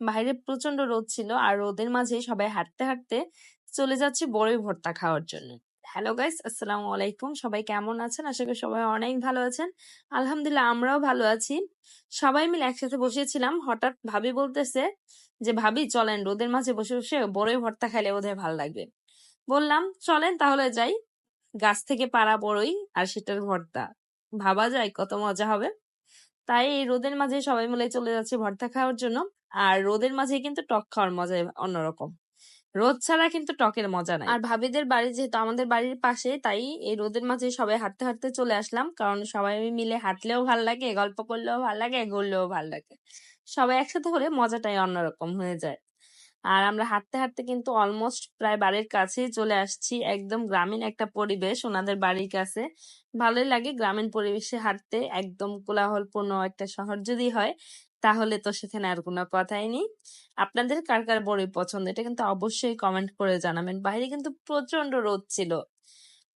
বাইরে প্রচণ্ড রোদ ছিল আর রোদের মাঝে সবাই হাঁটতে হাঁটতে চলে যাচ্ছে বড়ই ভর্তা খাওয়ার জন্য। হ্যালো গাইস আসসালামু আলাইকুম। সবাই কেমন আছেন? আশা করি সবাই অনেক ভালো আছেন। আলহামদুলিল্লাহ, আমরাও ভালো আছি। সবাই মিলে একসাথে বসেছিলাম। হঠাৎ ভাবি বলতেছে যে, ভাবি, চলেন রোদের মাঝে বসে বসে বড়ই ভর্তা খাইলে বোধহয় ভালো লাগবে। বললাম, চলেন তাহলে যাই। গাছ থেকে পাড়া বড়ই আর সেটার ভর্তা। ভাবা যায় কত মজা হবে। তাই এই রোদের মাঝে সবাই মিলে চলে যাচ্ছে ভর্তা খাওয়ার জন্য। আর রোদের মাঝে কিন্তু টক খাওয়ার মজা অন্যরকম। রোদ ছাড়া কিন্তু টকের মজা নাই। আর ভাবিদের বাড়ি যেহেতু আমাদের বাড়ির পাশে, তাই এই রোদের মাঝে সবাই হাঁটতে হাঁটতে চলে আসলাম। কারণ সবাই মিলে হাঁটলেও ভালো লাগে, গল্প করলেও ভালো লাগে, ঘুরলেও ভালো লাগে। সবাই একসাথে হলে মজাটাই অন্যরকম হয়ে যায়। আর আমরা হাঁটতে হাঁটতে কিন্তু অলমোস্ট প্রায় বাড়ির কাছেই চলে আসছি। একদম গ্রামীণ একটা পরিবেশ ওনাদের বাড়ির কাছে। ভালোই লাগে গ্রামীণ পরিবেশে হাঁটতে, একদম কোলাহলপূর্ণ একটা শহর যদি হয়, তাহলে তো সেখানে আর কোনো কথাই নেই। আপনাদের কার কার বড়ই পছন্দ? এটা কিন্তু অবশ্যই কমেন্ট করে জানাবেন। বাইরে কিন্তু প্রচণ্ড রোদ ছিল।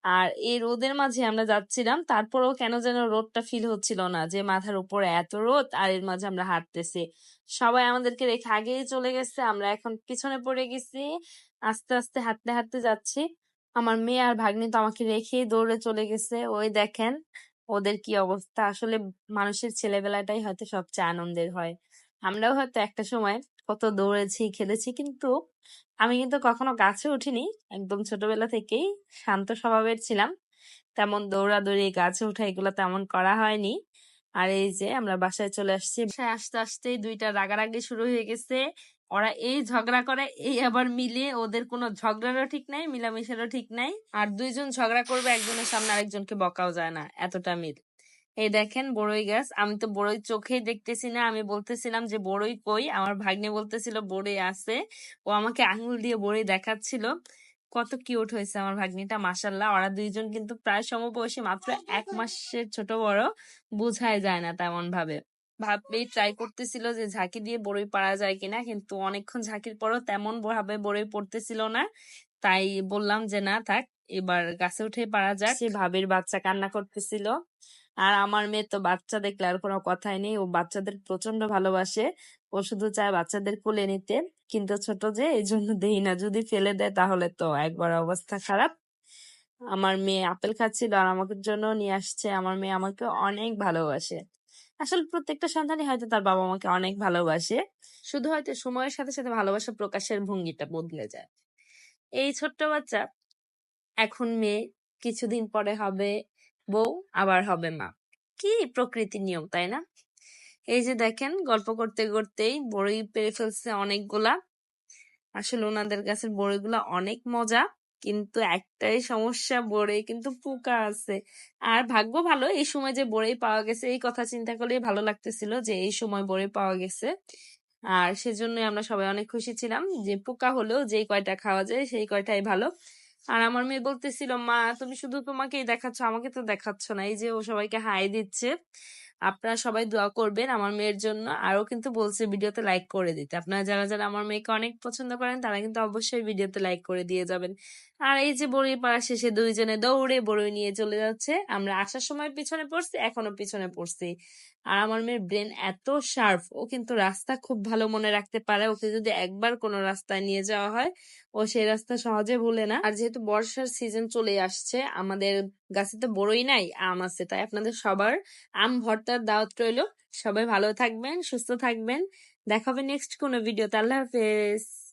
আর এই রোদের মাঝে আমরা যাচ্ছিলাম, তারপরেও কেন যেন রোদটা ফিল হচ্ছিল না, যে মাথার উপরে এত রোদ আর এর মাঝে আমরা হাঁটতেছি। সবাই আমাদেরকে রেখে আগেই চলে গেছে, আমরা এখন পিছনে পড়ে গেছি, আস্তে আস্তে হাঁটতে হাঁটতে যাচ্ছি। আমার মেয়ে আর ভাগ্নি তো আমাকে রেখেই দৌড়ে চলে গেছে। ওই দেখেন ওদের কি অবস্থা। আসলে মানুষের ছেলেবেলাটাই হয়তো সবচেয়ে আনন্দের হয়। আমরাও হয়তো একটা সময় কত দৌড়েছি, খেলেছি কিন্তু আমি কিন্তু কখনো গাছে উঠিনি। একদম ছোটবেলা থেকেই শান্ত স্বভাবের ছিলাম। তেমন দৌড়াদৌড়ি, গাছে উঠা এগুলো তেমন করা হয়নি। আর এই যে আমরা বাসায় চলে আসছি, বাসায় আসতে দুইটা রাগারাগি শুরু হয়ে গেছে। ওরা এই ঝগড়া করে, এই আবার মিলে। ওদের কোনো ঝগড়ারও ঠিক নাই, মিলামিশারও ঠিক নাই। আর দুইজন ঝগড়া করবে, একজনের সামনে আরেকজনকে বকাও যায় না, এতটা মিল। এই দেখেন বড়ই গাছ, আমি তো বড়ই চোখেই দেখতেছি না, আমি বলতেছিলাম যে বড়ই কই, আমার ভাগ্নে বলতেছিল বড়ই আছে, ও আমাকে আঙুল দিয়ে বড়ই দেখাচ্ছিল, কত কিউট হয়েছে আমার ভাগ্নিটা মাসাল্লাহ ওরা দুইজন কিন্তু প্রায় সমবয়সী, মাত্র এক মাসের ছোট বড়, বোঝাই যায় না তেমন ভাবে ভাবেই ট্রাই করতেছিল যে ঝাঁকি দিয়ে বড়ই পারা যায় কিনা, কিন্তু অনেকক্ষণ ঝাঁকির পরও তেমন ভাবে বড়ই পড়তেছিল না, তাই বললাম যে না থাক এবার গাছে উঠে পারা যাক। সে ভাবির বাচ্চা কান্না করতেছিল। আর আমার মেয়ে তো বাচ্চা দেখলে আর কোনো কথাই নেই। ও বাচ্চাদের প্রচণ্ড ভালোবাসে। ও শুধু চায় বাচ্চাদের কোলে নিতে। কিন্তু ছোট যে এই জন্য দেই না। যদি ফেলে দেয় তাহলে তো একবার অবস্থা খারাপ। আমার মেয়ে আপেল খাচ্ছিল আর আমাকে জন্য নিয়ে আসছে। আমার মেয়ে আমাকে অনেক ভালোবাসে। আসলে প্রত্যেকটা সন্তানই হয়তো তার বাবা মাকে অনেক ভালোবাসে। শুধু হয়তো সময়ের সাথে সাথে ভালোবাসা প্রকাশের ভঙ্গিটা বদলে যায়। এই ছোট্ট বাচ্চা এখন মেয়ে কিছুদিন পরে হবে বউ, আবার হবে মা। কি প্রকৃতির নিয়ম, তাই না? এই যে দেখেন, গল্প করতে করতেই বড়ই পেরে ফেলছে অনেকগুলা। আসলে ওনাদের গাছের বড়িগুলা অনেক মজা, কিন্তু একটাই সমস্যা বড়ে কিন্তু পোকা আছে। আর ভাগ্য ভালো, এই সময় যে বড়ই পাওয়া গেছে, এই কথা চিন্তা করলেই ভালো লাগতেছিল যে এই সময় বড়ই পাওয়া গেছে। আর সেজন্যই আমরা সবাই অনেক খুশি ছিলাম যে পোকা হলেও যেই কয়টা খাওয়া যায়, সেই কয়টাই ভালো। আর আমার মেয়ে বলতেছিল, মা, তুমি শুধু তোমাকেই দেখাচ্ছ, আমাকে তো দেখাচ্ছ না। এই যে ও সবাইকে হাই দিচ্ছে। আপনারা সবাই দোয়া করবেন আমার মেয়ের জন্য। আরও কিন্তু বলছে ভিডিওতে লাইক করে দিতে। আপনারা যারা যারা আমার মেয়েকে অনেক পছন্দ করেন, তারা কিন্তু অবশ্যই ভিডিওতে লাইক করে দিয়ে যাবেন। আর এই যে বড়ই পাড়া শেষে দুইজনে দৌড়ে বড়ই নিয়ে চলে যাচ্ছে। আমরা আসার সময় পিছনে পড়ছি, এখনও পিছনে পড়ছি। আর আমার মেয়ের ব্রেন এত শার্প ও কিন্তু রাস্তা খুব ভালো মনে রাখতে পারে। ওকে যদি একবার কোনো রাস্তায় নিয়ে যাওয়া হয়, ও সেই রাস্তা সহজে ভুলে না। আর যেহেতু বর্ষার সিজন চলে আসছে, আমাদের গাছে তো বড়ই নাই, আম আছে, তাই আপনাদের সবার আম ভর্তার দাওয়াত রইল। সবাই ভালো থাকবেন, সুস্থ থাকবেন। দেখাবে নেক্সট কোনো ভিডিওতে আল্লাহ হাফেজ।